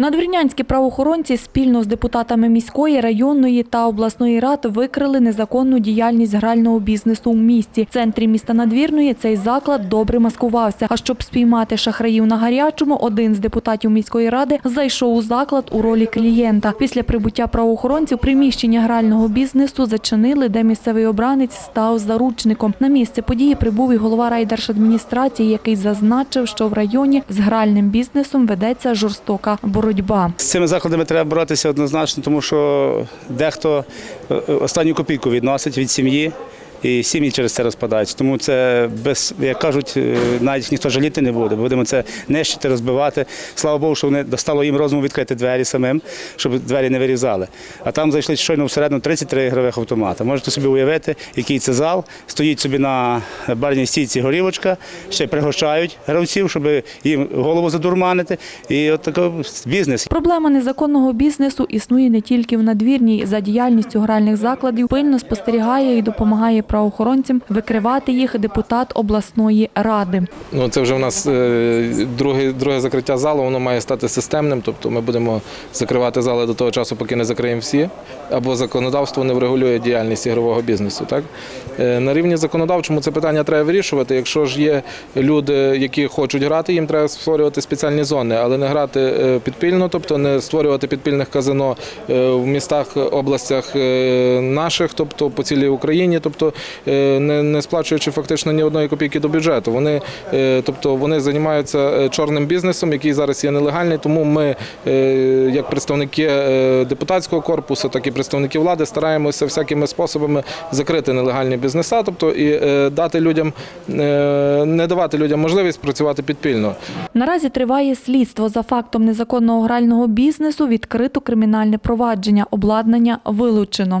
Надвірнянські правоохоронці спільно з депутатами міської, районної та обласної рад викрили незаконну діяльність грального бізнесу у місті. В центрі міста Надвірної цей заклад добре маскувався. А щоб спіймати шахраїв на гарячому, один з депутатів міської ради зайшов у заклад у ролі клієнта. Після прибуття правоохоронців приміщення грального бізнесу зачинили, де місцевий обранець став заручником. На місце події прибув і голова райдержадміністрації, який зазначив, що в районі з гральним бізнесом ведеться жорстока боротьба. З цими закладами треба боротися однозначно, тому що дехто е, останню копійку відносить від сім'ї. І сім'ї через це розпадаються. Тому це без, як кажуть, е, навіть ніхто жаліти не буде. Будемо це нищити, розбивати. Слава Богу, що вони достало їм розуму відкрити двері самим, щоб двері не вирізали. А там зайшли щойно всередину 33 ігрових автомата. Можете собі уявити, який це зал. Стоїть собі на барній стійці горівочка, ще пригощають гравців, щоб їм голову задурманити. І от такий бізнес. Проблема незаконного бізнесу існує не тільки в надвірній. За діяльністю гральних закладів пильно спостерігає і допомагає правоохоронцям викривати їх депутат обласної ради. Ну, це вже в нас е, друге, друге закриття залу, воно має стати системним. Тобто ми будемо закривати зали до того часу, поки не закриємо всі, або законодавство не врегулює діяльність ігрового бізнесу. Так? Е, На рівні законодавчому це питання треба вирішувати. Якщо ж є люди, які хочуть грати, їм треба створювати спеціальні зони, але не грати е, підпільно, тобто не створювати підпільних казино в містах, областях наших, тобто по цілій Україні, тобто не, не сплачуючи фактично ні одної копійки до бюджету. Вони, е, тобто, вони займаються е, чорним бізнесом, який зараз є нелегальний. Тому ми, е, як представники е, депутатського корпусу, так і представники влади, стараємося всякими способами закрити нелегальні бізнеса, тобто і е, дати людям, е, не давати людям можливість працювати підпільно. Наразі триває слідство за фактом незаконного грального бізнесу. Відкрито кримінальне провадження. Обладнання вилучено.